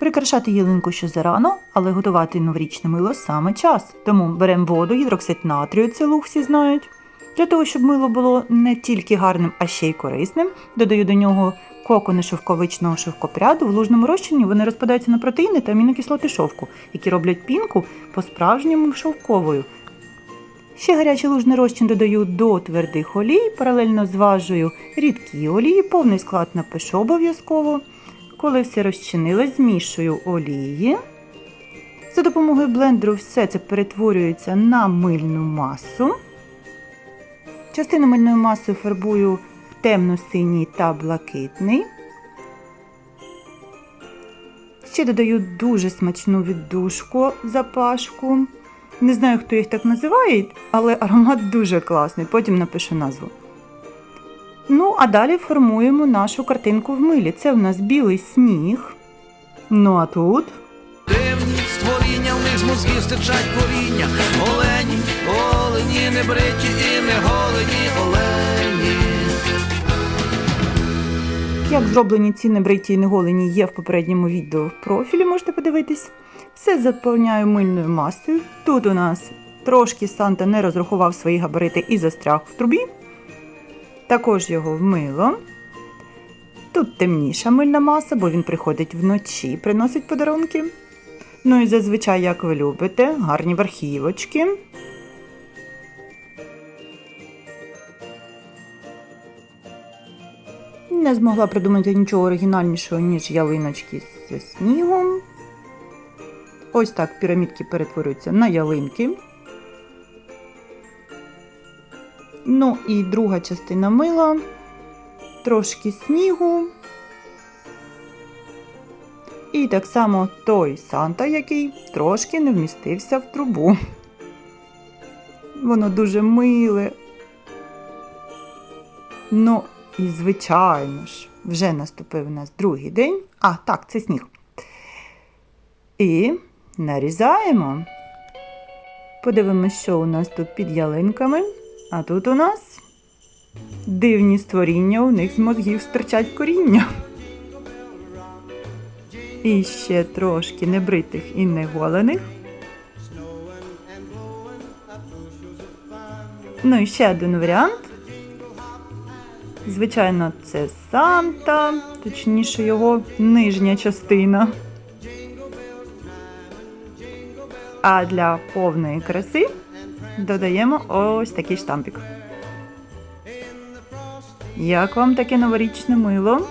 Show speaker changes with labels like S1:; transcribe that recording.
S1: Прикрашати ялинку ще зарано, але готувати новорічне мило саме час. Тому беремо воду, гідроксид натрію, це луг всі знають. Для того, щоб мило було не тільки гарним, а ще й корисним, додаю до нього кокони шовковичного шовкопряду. В лужному розчині вони розпадаються на протеїни та амінокислоти шовку, які роблять пінку по-справжньому шовковою. Ще гарячий лужний розчин додаю до твердих олій, паралельно зважую рідкі олії, повний склад напишу обов'язково. Коли все розчинилось, змішую олії. За допомогою блендеру все це перетворюється на мильну масу. Частину мильної маси фарбую в темно-синій та блакитний. Ще додаю дуже смачну віддушку запашку. Не знаю, хто їх так називає, але аромат дуже класний. Потім напишу назву. Ну, а далі формуємо нашу картинку в милі. Це в нас білий сніг. Ну а тут
S2: Дивні створіння, в них з мозгів стичать коріння. Олені, олені, не бриті і не голені олені.
S1: Як зроблені ці небриті і неголені є в попередньому відео в профілі, можете подивитись. Все заповняю мильною масою. Тут у нас трошки Санта не розрахував свої габарити і застряг в трубі. Також його вмило. Тут темніша мильна маса, бо він приходить вночі, приносить подарунки. Ну і зазвичай, як ви любите, гарні верхівочки. Не змогла придумати нічого оригінальнішого, ніж ялиночки з снігом. Ось так пірамідки перетворюються на ялинки. Ну і друга частина мила. Трошки снігу. І так само той Санта, який трошки не вмістився в трубу. Воно дуже миле. Ну, і звичайно ж, вже наступив у нас другий день. А, так, це сніг. І нарізаємо. Подивимось, що у нас тут під ялинками. А тут у нас дивні створіння, у них з мозгів стирчать коріння. І ще трошки небритих і неголених. Ну і ще один варіант. Звичайно, це Санта, точніше його нижня частина. А для повної краси додаємо ось такий штампик. Як вам таке новорічне мило?